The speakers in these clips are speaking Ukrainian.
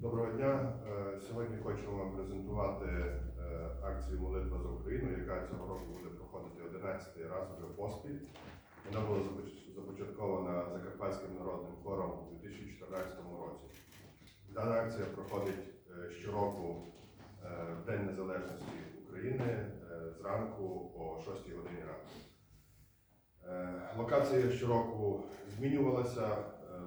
Доброго дня. Е, Сьогодні хочемо вам презентувати е, акцію Молитва за Україну, яка цього року буде проходити 11 раз вже поспіль. Вона була започаткована Закарпатським народним хором у 2014 році. Дана акція проходить е, щороку в День Незалежності України зранку о 6 годині ранку. Локація щороку змінювалася.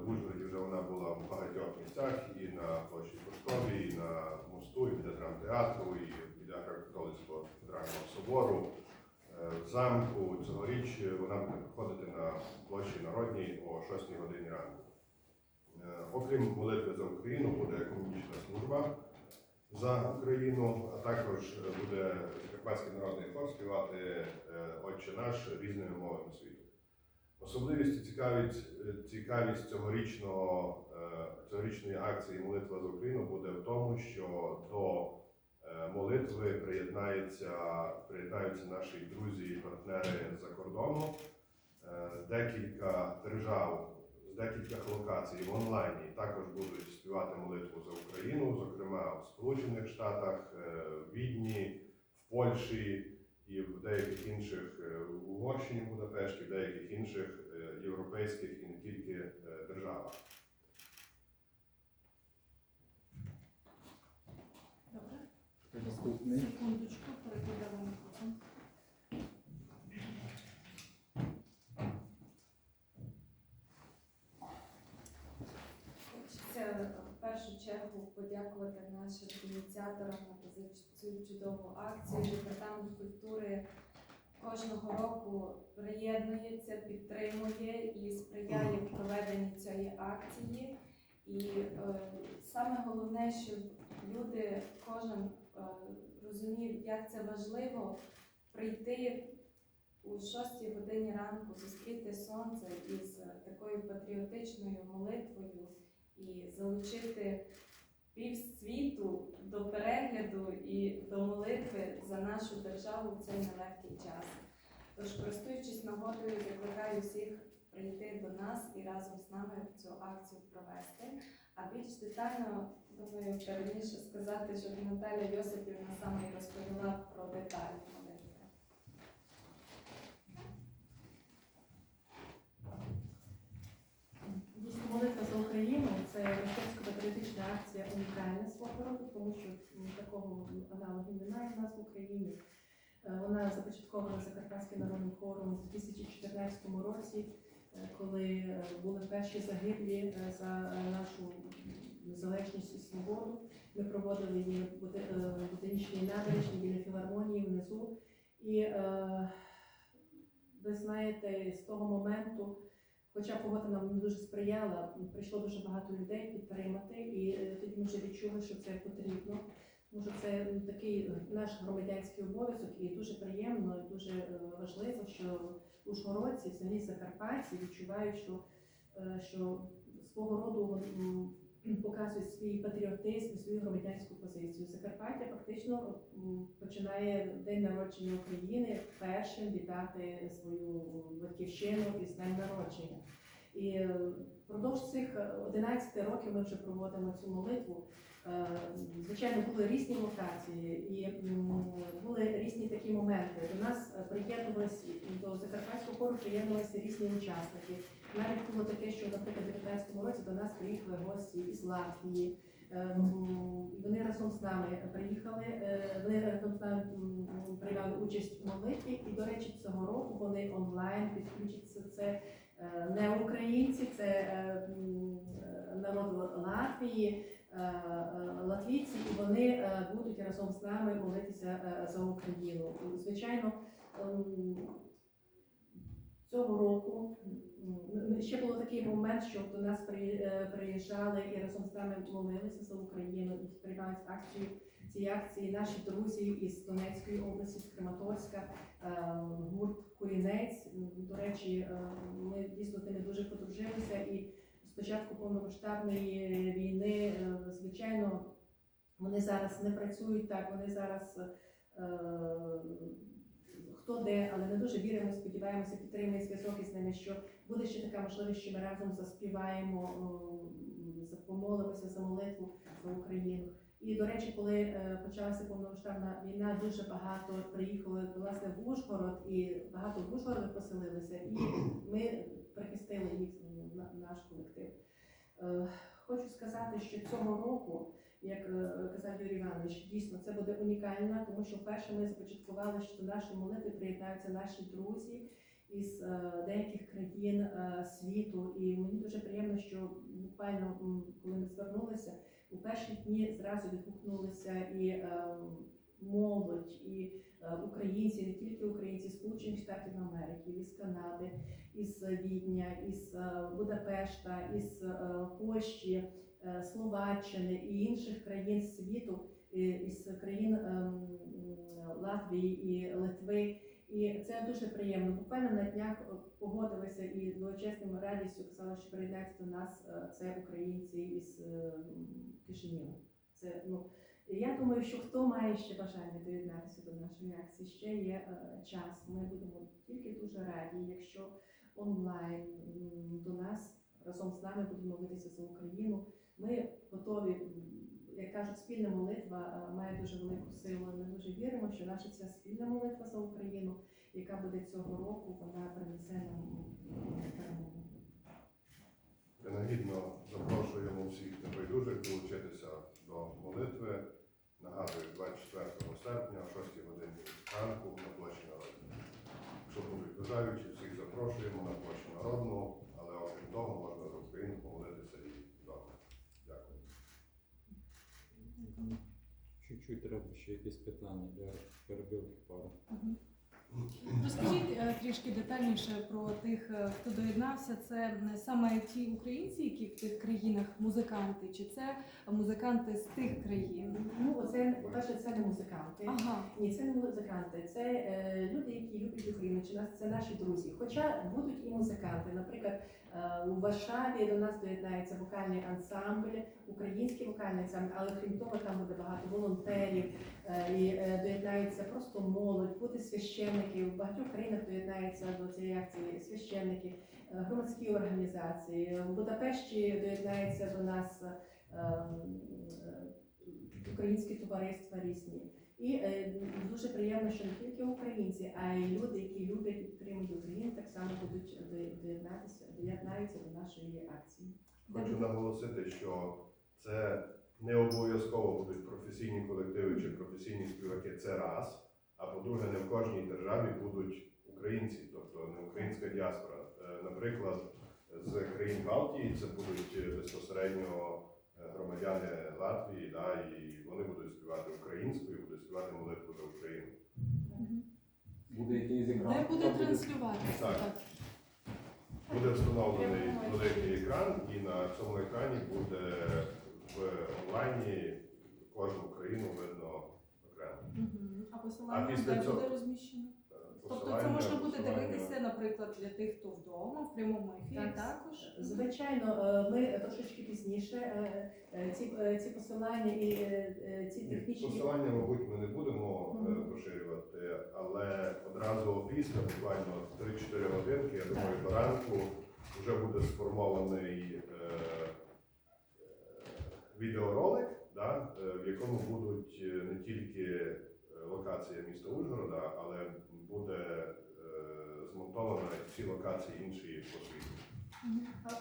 В Ужгороді вже вона була в багатьох місцях і на площі Поштовій, і на мосту, і біля драмтеатру, і біля Греко-католицького федерального собору, е, в замку. Цьогоріч вона буде проходити на площі Народній о 6 годині ранку. Е, Окрім молитви за Україну, буде економічна служба за Україну, а також буде Закарпатський народний хор співати е, Отче наш різними мовами світу. Особливість і цікавість, е, цікавість цьогорічного, е, цьогорічної акції Молитва за Україну буде в тому, що до е, молитви приєднаються, приєднаються наші друзі і партнери з-за кордону. Декілька держав з декількох локацій в онлайні також будуть співати молитву за Україну, зокрема в Сполучених Штатах, в Відні, в Польщі і в деяких інших е, в Угорщині, в Будапешті, в деяких інших е, європейських і не тільки е, державах. Добре. Секундочку, перекладемо мікрофон. Хочеться в першу чергу подякувати нашим ініціаторам за цю чудову акцію. Департамент культури кожного року приєднується, підтримує і сприяє в проведенні цієї акції. І е, саме головне, щоб люди, кожен е, розумів, як це важливо прийти у 6 годині ранку, зустріти сонце із такою патріотичною молитвою і залучити півсвіту до перегляду і до молитви за нашу державу в цей нелегкий час. Тож, користуючись нагодою, закликаю всіх прийти до нас і разом з нами цю акцію провести. А більш детально, думаю, правильніше сказати, щоб Наталя Йосипівна саме і розповіла про деталі молитви. Дійсно, молитва за Україну це мистецько патріотична акція унікальна свого роду, тому що м, такого аналогу немає в нас в Україні. Е, Вона започаткована Закарпатським народним хором у 2014 році, е, коли е, були перші загиблі е, за нашу незалежність і свободу. Ми проводили її в набережній біля філармонії внизу. І ви знаєте, з того моменту. Хоча погода нам не дуже сприяла, прийшло дуже багато людей підтримати, і тоді ми вже відчули, що це потрібно. Тому що це такий е, наш громадянський обов'язок, і дуже приємно, і дуже е, важливо, що ужгородці, взагалі закарпатці відчувають, що, е, що свого роду показують свій патріотизм, і свою громадянську позицію. Закарпаття фактично починає день народження України першим вітати свою батьківщину із днем народження. І впродовж цих е, 11 років ми вже проводимо цю молитву. Е, Звичайно, були різні локації і були різні такі моменти. До нас приєднувалися до Закарпатського хору приєднувалися різні учасники. Навіть було таке, що, наприклад, у 2019 році до нас приїхали гості із Латвії. Ем, Вони разом з нами приїхали, е, вони разом з нами приймали участь у молитві. І, до речі, цього року вони онлайн підключаться. Це е, не Латвії, е, е, латвійці, і вони е, будуть разом з нами молитися за Україну. Звичайно, ем, цього року ще було такий момент, що до нас приїжджали і разом з нами молилися за Україну і сприймають акцію. Ці акції наші друзі із Донецької області, з Краматорська, гурт Курінець. До речі, ми дійсно з ними дуже подружилися. І початку повномасштабної війни, е, звичайно, вони зараз не працюють так, вони зараз. е, Хто де, але ми дуже віримо, сподіваємося, підтримує зв'язок із ними, що буде ще така можливість, що ми разом заспіваємо, помолимося за молитву за Україну. І до речі, коли е, почалася повномасштабна війна, дуже багато приїхали власне в Ужгород, і багато в Ужгород поселилися, і ми прихистили їх ну, на- наш колектив. Е, Хочу сказати, що цього року, як е, казав Юрій Іванович, дійсно це буде унікально, тому що вперше ми започаткували, що до нашої молитви приєднаються наші друзі із е, деяких країн світу. І мені дуже приємно, що буквально коли ми звернулися, у перші дні зразу відгукнулися і е, молодь, і е, українці, не тільки українці, Сполучених Штатів Америки, із Канади, із Відня, із е, Будапешта, із е, Польщі, Словаччини і інших країн світу, із країн ем, Латвії і Литви. І це дуже приємно. Буквально на днях погодилися і з величезною радістю казали, що приєднаються до нас це українці із е, Кишинєва. Це ну я думаю, що хто має ще бажання доєднатися до нашої акції, ще є е, час. Ми будемо тільки дуже раді, якщо онлайн до нас разом з нами будемо молитися за Україну. Ми готові, як кажуть, спільна молитва е, має дуже велику силу. Ми дуже віримо, що наша ця спільна молитва за Україну, яка буде цього року, вона принесе нам перемогу. Принагідно запрошуємо всіх небайдужих долучитися до молитви. Нагадую, 24 серпня о 6 годині ранку на площі народного. Що будуть бажаючі, всіх запрошуємо на площу Народну, але окрім того можна за Україну помолитися і вдома. Дякую. Чуть-чуть треба ще якісь питання для перебивки пару. Розкажіть е, трішки детальніше про тих, е, хто доєднався. Це е, саме ті українці, які в тих країнах музиканти, чи це музиканти з тих країн? Ну, оце, по-перше, це не музиканти. Ага, Ні, це не музиканти, це е, люди, які люблять Україну, чи нас це наші друзі. Хоча будуть і музиканти. Наприклад, е, у Варшаві до нас доєднається вокальний ансамбль, український вокальний ансамбль, але крім того, там буде багато волонтерів е, і е, доєднається просто молодь, буде священники. В багатьох країнах доєднаються до цієї акції священники, е, громадські організації. В Будапешті доєднається до нас е, м, е, українські товариства різні. І дуже приємно, що не тільки українці, а й люди, які люблять і підтримують Україну, так само будуть доєднатися, доєднаються до нашої акції. Хочу наголосити, що це не обов'язково будуть професійні колективи чи професійні співаки. Це раз. А по-друге, не в кожній державі будуть українці, тобто не українська діаспора. Е, Наприклад, з країн Балтії це будуть е, безпосередньо е, громадяни Латвії, да, і вони будуть співати українською, будуть співати молитву за Україну. Буде якийсь екран? де буде? Так. Так. Буде встановлений великий екран, і на цьому екрані буде в онлайні кожну країну видно окремо. А А посилання після де цього- буде розміщено? Тобто це Посилання- можна буде посилання- дивитися, наприклад, для тих, хто вдома в прямому ефірі Так. також. Звичайно, е, ми трошечки пізніше е, е, ці, е, ці посилання і е, е, ці Ні, технічні Посилання, мабуть, ми не будемо е, Мгм. поширювати, але одразу після, буквально 3-4 годинки, я думаю, до ранку вже буде сформований е, е, відеоролик, да, е, в якому будуть е, не тільки е, локація міста Ужгорода, але буде е, змонтовано всі локації інші по світу.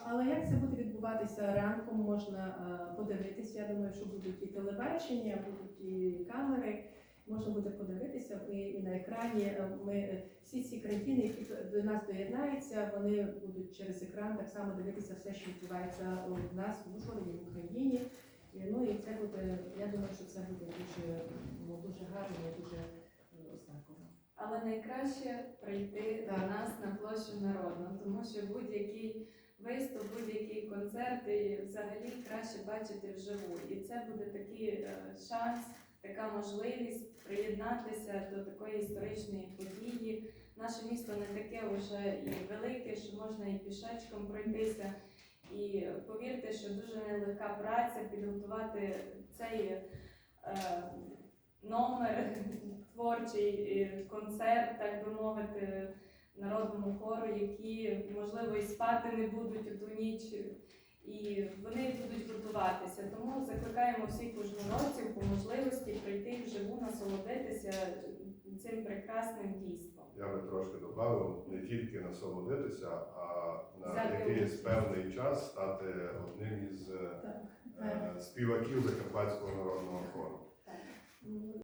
Але як це буде відбуватися ранком, можна е, подивитися. Я думаю, що будуть і телебачення, будуть і камери. Можна буде подивитися і, і на екрані. е, Ми всі ці країни, які до нас доєднаються, вони будуть через екран так само дивитися все, що відбувається у нас в Ужгороді, в Україні. Ну і це буде. Я думаю, що це буде дуже ну, дуже гарно і дуже е, знаково. Але найкраще прийти до нас на площу народну, тому що будь-який виступ, будь-який концерт і взагалі краще бачити вживу. І це буде такий е, шанс, така можливість приєднатися до такої історичної події. Наше місто не таке вже і велике, що можна і пішечком пройтися. І повірте, що дуже нелегка праця підготувати цей е, номер творчий е, концерт, так би мовити, народному хору, які можливо і спати не будуть у ту ніч. і вони будуть готуватися. Тому закликаємо всіх ужгородців по можливості прийти вживу насолодитися цим прекрасним дійством. Я би трошки додав не тільки насолодитися, а на якийсь певний час стати одним із е, співаків Закарпатського народного хору.